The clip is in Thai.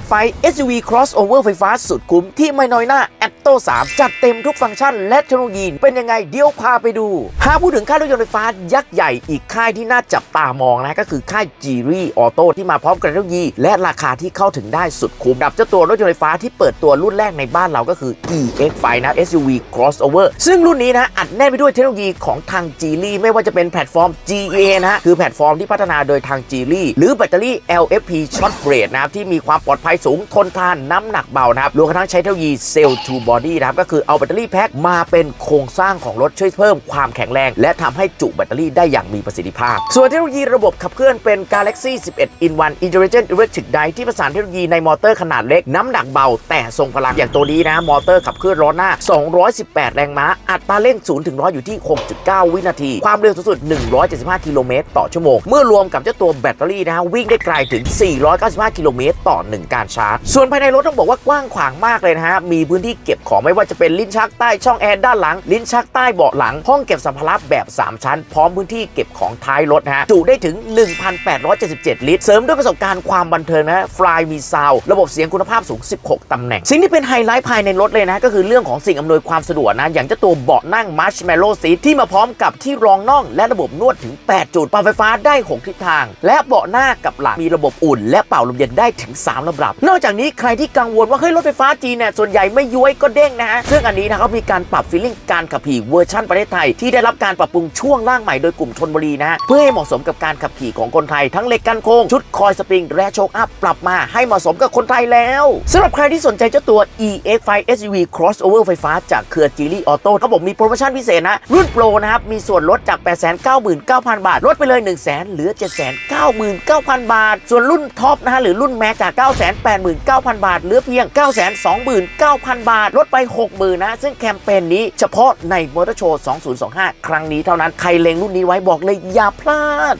X5 SUV crossover ไฟฟ้าสุดคุ้มที่ไม่น้อยหน้า Atto 3 จัดเต็มทุกฟังก์ชันและเทคโนโลยีเป็นยังไงเดี๋ยวพาไปดูหากพูดถึงค่ายรถยนต์ไฟฟ้ายักษ์ใหญ่อีกค่ายที่น่าจับตามองนะก็คือค่าย g ีรีออโต้ที่มาพร้อมกับเทคโนโลยี และราคาที่เข้าถึงได้สุดคุ้มดับเจ้าตัวรถยนต์ไฟฟ้าที่เปิดตัวรุ่นแรกในบ้านเราก็คือ EX5 นะ SUV crossover ซึ่งรุ่นนี้นะอัดแน่นไปด้วยเทคโนโลยีของทาง g ีรีไม่ว่าจะเป็นแพลตฟอร์ม GA นะคือแพลตฟอร์มที่พัฒนาโดยทาง g ีรีหรือแบตเตอรี่ LFP Short Range นะที่มีความปลอดภัยสูงทนทานน้ำหนักเบานะครับรวมกระทั่งใช้เทคโนโลยี Cell to Body นะครับก็คือเอาแบตเตอรี่แพ็คมาเป็นโครงสร้างของรถช่วยเพิ่มความแข็งแรง และทำให้จุแบตเตอรี่ได้อย่างมีประสิทธิภาพ ส่วนเทคโนโลยีระบบขับเคลื่อนเป็น Galaxy 11 in 1 Intelligent Electric Drive ที่ประสานเทคโนโลยีในมอเตอร์ขนาดเล็กน้ำหนักเบา แต่ทรงพลังอย่างตัวนี้นะมอเตอร์ขับเคลื่อนล้อหน้า 218 แรงม้า อัตราเร่ง 0 ถึง 100 อยู่ที่ 6.9 วินาที ความเร็วสูงสุด 175 กิโลเมตรต่อชั่วโมง เมื่อรวมกับเจ้าตัวแบตเตอรี่นะฮะวิ่งได้ไกลถึง 495 กิโลเมตรต่อ1การชาร์จ ส่วนภายในรถต้องบอกว่ากว้างขวางมากเลยนะฮะ มีพื้นที่เก็บของไม่ว่าจะเป็นลิ้นชักใต้ช่องแอร์ด้านหลัง ลิ้นชักใต้เบาะหลัง ห้องเก็บสัมภาระแบบ 3 ชั้น พร้อมพื้นที่เก็บของท้ายรถนะฮะ จุได้ถึง 1,877 ลิตร เสริมด้วยประสบการณ์ความบันเทิงนะฟลายมีซาวระบบเสียงคุณภาพสูง 16 ตำแหน่ง สิ่งที่เป็นไฮไลท์ภายในรถเลยนะก็คือเรื่องของสิ่งอำนวยความสะดวกนะอย่างเจ้าตัวเบาะนั่งมัชเมลโลซีทที่มาพร้อมกับที่รองน่องและระบบนวดถึง 8 จุดปรับไฟฟ้าได้ 6 ทิศทาง และเบาะหน้ากับหลังมีระบบอุ่น และเป่าลมเย็นได้ถึง 3 ระดับนอกจากนี้ใครที่กังวลว่าเฮ้ยรถไฟฟ้าจีนเนี่ยส่วนใหญ่ไม่ย้วยก็เด้งนะฮะซึ่งอันนี้นะเขามีการปรับฟีลลิ่งการขับขี่เวอร์ชันประเทศไทย ที่ได้รับการปรับปรุงช่วงล่างใหม่โดยกลุ่มชนบุรีนะฮะเพื่อให้เหมาะสมกับการขับขี่ของคนไทย ทั้งเหล็กกันโค้งชุดคอยสปริงและโชคอัพปรับมาให้เหมาะสมกับคนไทยแล้วสำหรับใครที่สนใจเจ้าตัว EX5 SUV crossover ไฟฟ้าจากเครือจีรีออโต้เขาบอกมีโปรโมชั่นพิเศษนะรุ่นโปรนะครับมีส่วนลดจาก 899,000 บาทลดไปเลย 100,000เหลือ 799,000 บาท ส่วนรุ่นท็อปนะฮะหรือรุ่นแม็กจาก989,000 บาท เหลือเพียง 929,000 บาท ลดไป 60,000นะ ซึ่งแคมเปญนี้เฉพาะในมอเตอร์โชว์ 2025 ครั้งนี้เท่านั้น ใครเล็งรุ่นนี้ไว้บอกเลยอย่าพลาด